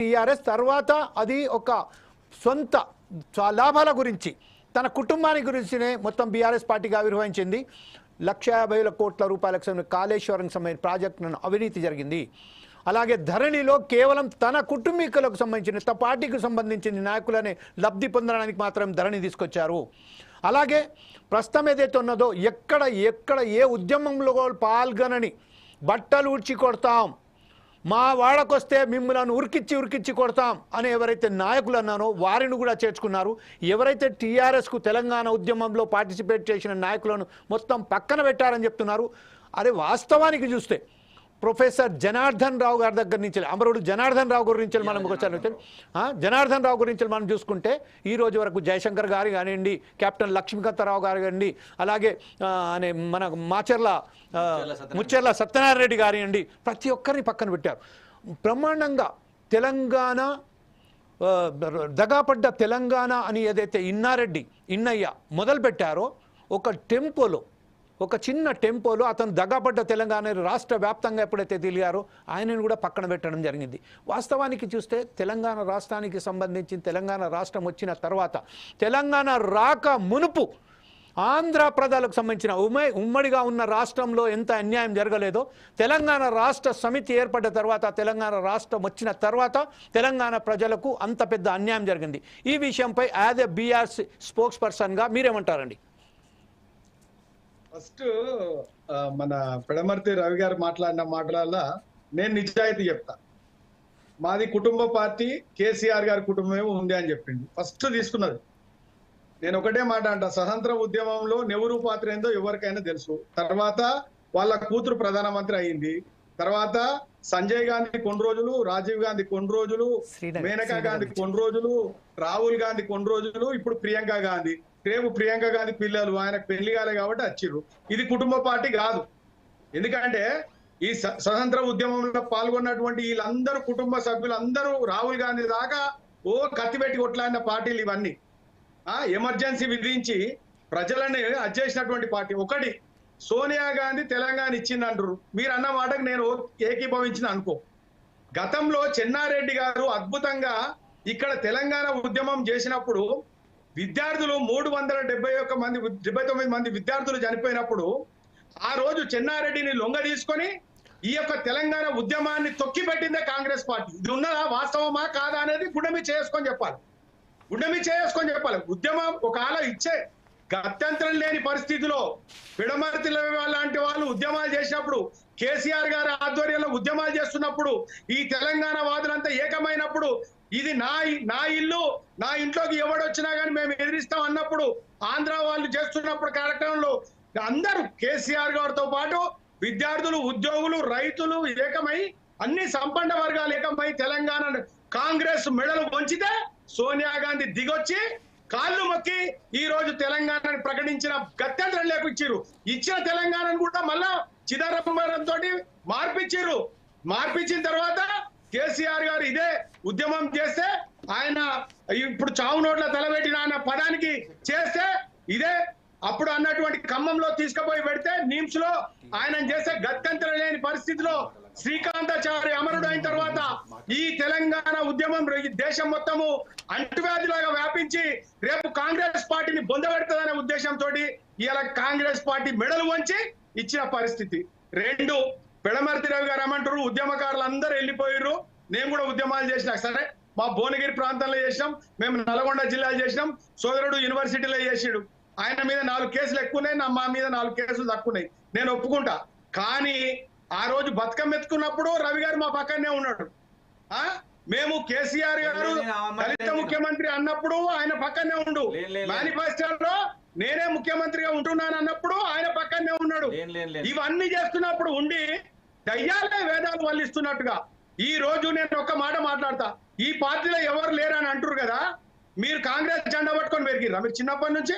TRS తర్వాత అది ఒక సొంత లాభాల గురించి తన కుటుంబానికి గురించినే మొత్తం బీఆర్ఎస్ పార్టీగా ఆవిర్భవించింది. లక్ష యాభై వేల కోట్ల రూపాయలకు సంబంధించిన కాళేశ్వరం సంబంధించిన ప్రాజెక్టులను అవినీతి జరిగింది. అలాగే ధరణిలో కేవలం తన కుటుంబీకులకు సంబంధించిన తన పార్టీకి సంబంధించిన నాయకులనే లబ్ధి పొందడానికి మాత్రం ధరణి తీసుకొచ్చారు. అలాగే ప్రస్తుతం ఏదైతే ఉన్నదో ఎక్కడ ఎక్కడ ఏ ఉద్యమంలో పాల్గొనని బట్టలు ఊడ్చి కొడతాం. మా వాళ్ళకొస్తే మిమ్మల్ని ఉరికిచ్చి ఉరికిచ్చి కొడతాం అని ఎవరైతే నాయకులు అన్నానో వారిని కూడా చేర్చుకున్నారు. ఎవరైతే టీఆర్ఎస్కు తెలంగాణ ఉద్యమంలో పార్టిసిపేట్ చేసిన నాయకులను మొత్తం పక్కన పెట్టారని చెప్తున్నారు. అదే వాస్తవానికి చూస్తే ప్రొఫెసర్ జనార్దన్ రావు గారి దగ్గర నుంచి అమరుడు జనార్దన్ రావు గురించి మనం ఒకసారి ఆ, జనార్దన్ రావు గురించి మనం చూసుకుంటే ఈ రోజు వరకు జయశంకర్ గారు కానివ్వండి కెప్టెన్ లక్ష్మీకాంతరావు గారు కానివ్వండి అలాగే అనే మన మాచర్ల ముచ్చెర్ల సత్యనారాయణ. రెడ్డి కానివ్వండి ప్రతి ఒక్కరిని పక్కన పెట్టారు. బ్రహ్మాండంగా తెలంగాణ దగాపడ్డ తెలంగాణ అని ఏదైతే ఇన్నారెడ్డి ఇన్నయ్య మొదలుపెట్టారో ఒక టెంపోలో ఒక చిన్న టెంపోలో అతను దగ్గబడ్డ తెలంగాణ రాష్ట్ర వ్యాప్తంగా ఎప్పుడైతే తిరిగారో ఆయనను కూడా పక్కన పెట్టడం జరిగింది. వాస్తవానికి చూస్తే తెలంగాణ రాష్ట్రానికి సంబంధించి తెలంగాణ రాష్ట్రం వచ్చిన తర్వాత తెలంగాణ రాక మునుపు ఆంధ్ర ప్రజలకు సంబంధించిన ఉమ్మ ఉమ్మడిగా ఉన్న రాష్ట్రంలో ఎంత అన్యాయం జరగలేదో తెలంగాణ రాష్ట్ర సమితి ఏర్పడ్డ తర్వాత తెలంగాణ రాష్ట్రం వచ్చిన తర్వాత తెలంగాణ ప్రజలకు అంత పెద్ద అన్యాయం జరిగింది. ఈ విషయంపై యాజ్ ఎ బీఆర్సీ స్పోక్స్ పర్సన్గా మీరేమంటారండి? ఫస్ట్ మన పెడమర్తి రవి గారు మాట్లాడిన మాటలల్లా నేను నిజాయితీ చెప్తా. మాది కుటుంబ పార్టీ కేసీఆర్ గారి కుటుంబమే ఉంది అని చెప్పింది. ఫస్ట్ తీసుకున్నది. నేను ఒకటే మాట అంట స్వతంత్ర ఉద్యమంలో నెహ్రూ పాత్ర ఏందో ఎవరికైనా తెలుసు. తర్వాత వాళ్ళ కూతురు ప్రధానమంత్రి అయింది. తర్వాత సంజయ్ గాంధీ కొన్ని రోజులు రాజీవ్ గాంధీ కొన్ని రోజులు మేనకా గాంధీ. కొన్ని రోజులు రాహుల్ గాంధీ కొన్ని రోజులు ఇప్పుడు ప్రియాంక గాంధీ. రేపు ప్రియాంక గాంధీ పిల్లలు ఆయనకు పెళ్ళి కాలే కాబట్టి వచ్చిర్రు ఇది కుటుంబ పార్టీ కాదు. ఎందుకంటే ఈ స- స్వతంత్ర ఉద్యమంలో పాల్గొన్నటువంటి వీళ్ళందరూ కుటుంబ సభ్యులందరూ రాహుల్ గాంధీ దాకా ఓ కత్తి పెట్టి కొట్లాడిన పార్టీలు ఇవన్నీ. ఆ ఎమర్జెన్సీ విధించి ప్రజలని అచ్చేసినటువంటి పార్టీ ఒకటి. సోనియా గాంధీ తెలంగాణ ఇచ్చిందంటారు మీరు అన్న మాటకు నేను ఏకీభవించిన అనుకో. గతంలో చెన్నారెడ్డి గారు అద్భుతంగా ఇక్కడ తెలంగాణ ఉద్యమం చేసినప్పుడు విద్యార్థులు మూడు వందల డెబ్బై ఒక్క మంది డెబ్బై తొమ్మిది మంది విద్యార్థులు చనిపోయినప్పుడు ఆ రోజు చెన్నారెడ్డిని లొంగ తీసుకొని ఈ యొక్క తెలంగాణ ఉద్యమాన్ని తొక్కి పెట్టిందే కాంగ్రెస్ పార్టీ. ఇది ఉన్నదా? వాస్తవమా? కాదా అనేది గుండెమి చేసుకొని చెప్పాలి. గుండెమి చేసుకొని చెప్పాలి. ఉద్యమం ఒక ఇచ్చే గత్యంతరం లేని పరిస్థితిలో పిడమర్తి లాంటి వాళ్ళు ఉద్యమాలు చేసినప్పుడు కేసీఆర్ గారి ఆధ్వర్యంలో ఉద్యమాలు చేస్తున్నప్పుడు ఈ తెలంగాణ వాదులంతా ఏకమైనప్పుడు ఇది నా నా ఇల్లు నా ఇంట్లోకి ఎవడొచ్చినా కానీ మేము ఎదిరిస్తాం అన్నప్పుడు ఆంధ్ర వాళ్ళు చేస్తున్నప్పుడు కార్యక్రమంలో అందరూ కేసీఆర్ గారితో పాటు విద్యార్థులు ఉద్యోగులు రైతులు ఏకమై అన్ని సంపన్న వర్గాలు ఏకమై తెలంగాణ కాంగ్రెస్ మెడలు వంచితే సోనియా గాంధీ దిగొచ్చి కాళ్ళు మొక్కి ఈ రోజు తెలంగాణని ప్రకటించిన గత్యంతరం లేపించారు. ఇచ్చిన తెలంగాణను కూడా మళ్ళా చిదంబరం తోటి మార్పిచ్చిర్రు మార్పించిన తర్వాత కేసీఆర్ గారు ఇదే ఉద్యమం చేస్తే ఆయన ఇప్పుడు చావు నోట్ల తలబెట్టిన ఆయన పదానికి చేస్తే ఇదే అప్పుడు అన్నటువంటి ఖమ్మంలో తీసుకుపోయి పెడితే నిమ్స్లో ఆయన చేసే గత్యంతరం లేని పరిస్థితిలో శ్రీకాంతాచారి అమరుడు అయిన తర్వాత ఈ తెలంగాణ ఉద్యమం ఈ దేశం మొత్తము అంటువ్యాధిలాగా వ్యాపించి రేపు కాంగ్రెస్ పార్టీని బొందబెడుతుందనే ఉద్దేశంతో ఇలా కాంగ్రెస్ పార్టీ మెడలు వంచి ఇచ్చిన పరిస్థితి. రెండు పెడమర్తి రవి గారు ఏమంటారు ఉద్యమకారులు అందరూ వెళ్ళిపోయారు నేను కూడా ఉద్యమాలు చేసిన సరే మా భువనగిరి ప్రాంతంలో చేసినాం మేము నల్గొండ జిల్లాలో చేసినాం సోదరుడు యూనివర్సిటీలో చేసాడు. ఆయన మీద నాలుగు కేసులు ఎక్కువన్నాయి నా మా మీద నాలుగు కేసులు తక్కువన్నాయి. నేను ఒప్పుకుంటా. కానీ ఆ రోజు బతుకమ్మ ఎత్తుకున్నప్పుడు రవి గారు మా పక్కనే ఉన్నాడు. ఆ? మేము కేసీఆర్ గారు దళిత ముఖ్యమంత్రి అన్నప్పుడు ఆయన పక్కనే ఉండు. మేనిఫెస్టోలో నేనే ముఖ్యమంత్రిగా ఉంటున్నాను అన్నప్పుడు ఆయన పక్కనే ఉన్నాడు. ఇవన్నీ చేస్తున్నప్పుడు ఉండి దయ్యాలే వేదాలు వల్లిస్తున్నట్టుగా ఈ రోజు నేను ఒక్క మాట మాట్లాడతా. ఈ పార్టీలో ఎవరు లేరని అంటారు కదా? మీరు కాంగ్రెస్ జెండా పట్టుకొని పెరిగిరా మీరు చిన్నప్పటి నుంచి?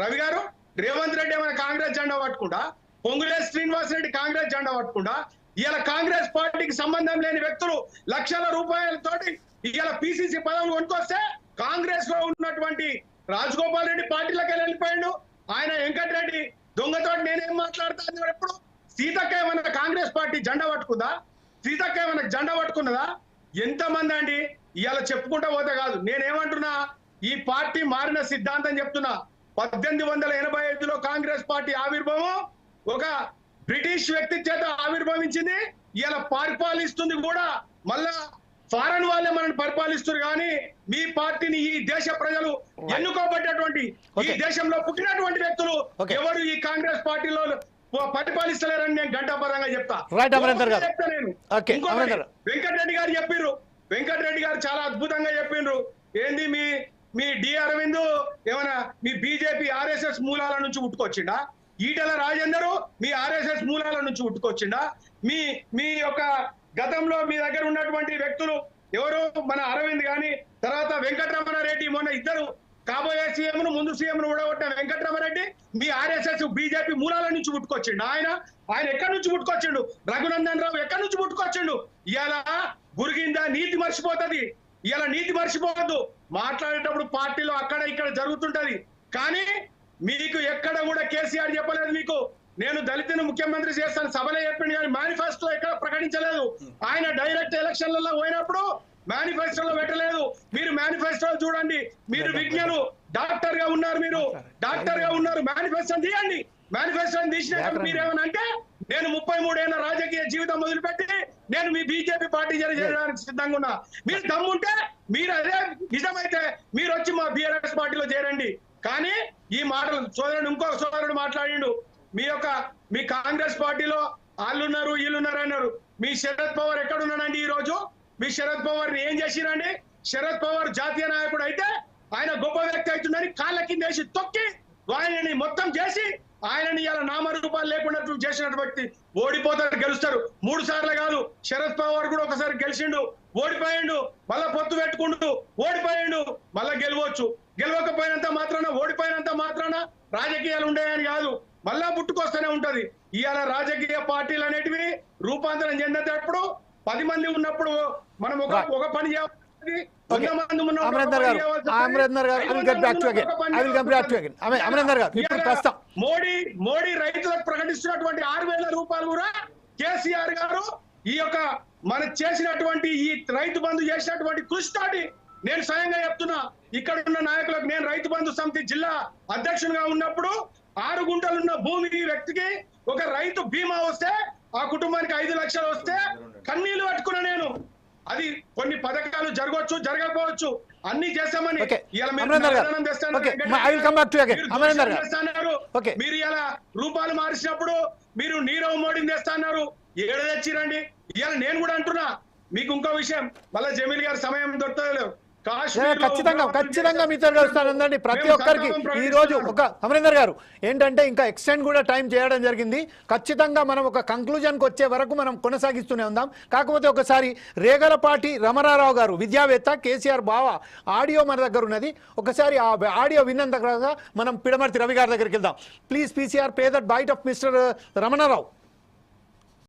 రవి గారు రేవంత్ రెడ్డి ఏమైనా కాంగ్రెస్ జెండా పట్టుకుంటా పొంగులే శ్రీనివాస్ రెడ్డి కాంగ్రెస్ జెండా పట్టుకుంటా ఇలా కాంగ్రెస్ పార్టీకి సంబంధం లేని వ్యక్తులు లక్షల రూపాయలతోటి ఇలా పిసిసి పదవులు కొనుక్కొస్తే కాంగ్రెస్లో ఉన్నటువంటి రాజగోపాల్ రెడ్డి పార్టీలోకి వెళ్ళిపోయాడు? ఆయన వెంకటరెడ్డి దొంగతో నేనేం మాట్లాడతాను ఎప్పుడు? సీతక్క ఏమైనా కాంగ్రెస్ పార్టీ జెండా పట్టుకుందా? సీతక్క ఏమైనా జెండా పట్టుకున్నదా? ఎంతమంది అండి? ఇలా చెప్పుకుంటా పోతే కాదు. నేనేమంటున్నా? ఈ పార్టీ మారిన సిద్ధాంతం చెప్తున్నా. పద్దెనిమిది వందల ఎనభై ఐదులో కాంగ్రెస్ పార్టీ ఆవిర్భావం ఒక బ్రిటిష్ వ్యక్తి చేత ఆవిర్భవించింది. ఇలా పరిపాలిస్తుంది కూడా మళ్ళా ఫారెన్ వాళ్ళే మనల్ని పరిపాలిస్తున్నారు కానీ మీ పార్టీని ఈ దేశ ప్రజలు ఎన్నుకోబడ్డటువంటి ఈ. దేశంలో పుట్టినటువంటి వ్యక్తులు. ఎవరు ఈ కాంగ్రెస్ పార్టీలో పరిపాలిస్తలేరని నేను గంటాపరంగా చెప్తా. నేను. ఇంకొకటి. వెంకటరెడ్డి గారు చెప్పిర్రు. వెంకటరెడ్డి గారు చాలా అద్భుతంగా చెప్పిండ్రు ఏంది మీ మీ డి అరవింద్ ఏమైనా మీ బీజేపీ ఆర్ఎస్ఎస్ మూలాల నుంచి ఉట్టుకొచ్చిండా? ఈటల రాజేందర్ మీ ఆర్ఎస్ఎస్ మూలాల నుంచి ఉట్టుకొచ్చిండా? మీ మీ యొక్క గతంలో మీ దగ్గర ఉన్నటువంటి వ్యక్తులు ఎవరు? మన అరవింద్ గాని తర్వాత వెంకటరమణారెడ్డి మొన్న ఇద్దరు కాబోయే సీఎం ను ముందు సీఎం ను ఊడగొట్టిన వెంకటరమణరెడ్డి మీ ఆర్ఎస్ఎస్ బీజేపీ మూలాల నుంచి పుట్టుకొచ్చిండు ఆయన? ఆయన ఎక్కడి నుంచి పుట్టుకొచ్చిండు రఘునందన్ రావు ఎక్కడి నుంచి పుట్టుకొచ్చిండు ఇలా గురిగిందా నీతి మర్చిపోతుంది. ఇవాళ నీతి మర్చిపోవద్దు. మాట్లాడేటప్పుడు పార్టీలో అక్కడ ఇక్కడ జరుగుతుంటది. కానీ మీకు ఎక్కడ కూడా కేసీఆర్ చెప్పలేదు మీకు. నేను దళితుని ముఖ్యమంత్రి చేస్తాను. సభలో చెప్పింది కానీ మేనిఫెస్టో ఎక్కడ ప్రకటించలేదు. ఆయన డైరెక్ట్ ఎలక్షన్లలో పోయినప్పుడు మేనిఫెస్టోలో పెట్టలేదు. మీరు మేనిఫెస్టో చూడండి. మీరు విజ్ఞాను డాక్టర్గా ఉన్నారు మీరు. డాక్టర్గా ఉన్నారు. మేనిఫెస్టో తీయండి. మేనిఫెస్టో తీసినాక మీరేమని అంటే నేను ముప్పై మూడేళ్ళ రాజకీయ జీవితం మొదలుపెట్టి నేను మీ బీజేపీ పార్టీ చేయడానికి సిద్ధంగా ఉన్నా. మీరు దమ్ముంటే మీరు అదే నిజమైతే మీరు వచ్చి మా బీఆర్ఎస్ పార్టీలో చేరండి. కానీ ఈ మాటలు సోదరుడు ఇంకో సోదరుడు మాట్లాడిండు. మీ యొక్క మీ కాంగ్రెస్ పార్టీలో వాళ్ళున్నారు వీళ్ళున్నారు అన్నారు. మీ శరద్ పవార్ ఎక్కడున్నాడండి ఈ రోజు మీ శరద్ పవార్ ఏం చేసిరండి? శరద్ పవార్ జాతీయ నాయకుడు అయితే ఆయన గొప్ప వ్యక్తి అవుతుందని కాళ్ళ కింద వేసి తొక్కి ఆయనని మొత్తం చేసి ఆయనని ఇలా నామరూపాలు లేకుండా చేసినటువంటి వ్యక్తి ఓడిపోతారు గెలుస్తారు మూడు సార్లు కాదు శరద్ పవార్ కూడా ఒకసారి గెలిచిండు ఓడిపోయిండు మళ్ళా పొత్తు పెట్టుకుంటూ ఓడిపోయిండు మళ్ళా గెలవచ్చు. గెలవకపోయినంత మాత్రాన ఓడిపోయినంత మాత్రాన రాజకీయాలు ఉండేయని కాదు మళ్ళా పుట్టుకొస్తూనే ఉంటది. ఇవాళ రాజకీయ పార్టీలు అనేటివి రూపాంతరం చెందేటప్పుడు పది మంది ఉన్నప్పుడు మనం ఒక. ఒక పని చేయాలి. అమరేందర్ గారు. అమరేందర్ గారు I will get back to again I will get back to again Amarender గారు ఇప్పుడు ప్రస్తుతం. మోడీ మోడీ రైతులకు ప్రకటిస్తున్నటువంటి ఆరు వేల రూపాయలు కూడా కేసీఆర్ గారు ఈ యొక్క మన చేసినటువంటి ఈ రైతు బంధు చేసినటువంటి కృషి తోటి నేను స్వయంగా చెప్తున్నా ఇక్కడ ఉన్న నాయకులకు నేను రైతు బంధు సమితి జిల్లా అధ్యక్షునిగా ఉన్నప్పుడు ఆరు గుంటలున్న భూమి వ్యక్తికి ఒక రైతు బీమా వస్తే ఆ కుటుంబానికి ఐదు లక్షలు వస్తే కన్నీళ్ళు పట్టుకున్నా నేను. అది కొన్ని పథకాలు జరగవచ్చు జరగకపోవచ్చు. అన్ని చేస్తామని మీరు ఇలా రూపాయలు మార్చినప్పుడు మీరు నీరవ్ మోడీని తెస్తున్నారు ఏడ తెచ్చిరండి? ఇవాళ నేను కూడా అంటున్నా. మీకు ఇంకో విషయం. మళ్ళీ జమీల్ గారు సమయం దొరకలేదు ఖచ్చితంగా ఖచ్చితంగా. మీతో కలుస్తాను ఉందండి ప్రతి ఒక్కరికి ఈ రోజు. ఒక అమరేందర్ గారు ఏంటంటే ఇంకా ఎక్స్టెండ్ కూడా టైం చేయడం జరిగింది. ఖచ్చితంగా మనం ఒక కంక్లూజన్కి వచ్చే వరకు మనం కొనసాగిస్తూనే ఉందాం. కాకపోతే ఒకసారి రేగలపాటి రమణారావు గారు విద్యావేత్త కేసీఆర్ బావ ఆడియో మన దగ్గర ఉన్నది. ఒకసారి ఆ ఆడియో విన్నంత మనం పిడమర్తి రవి గారి దగ్గరికి వెళ్దాం. Please PCR pay that byte of mister Ramanarao.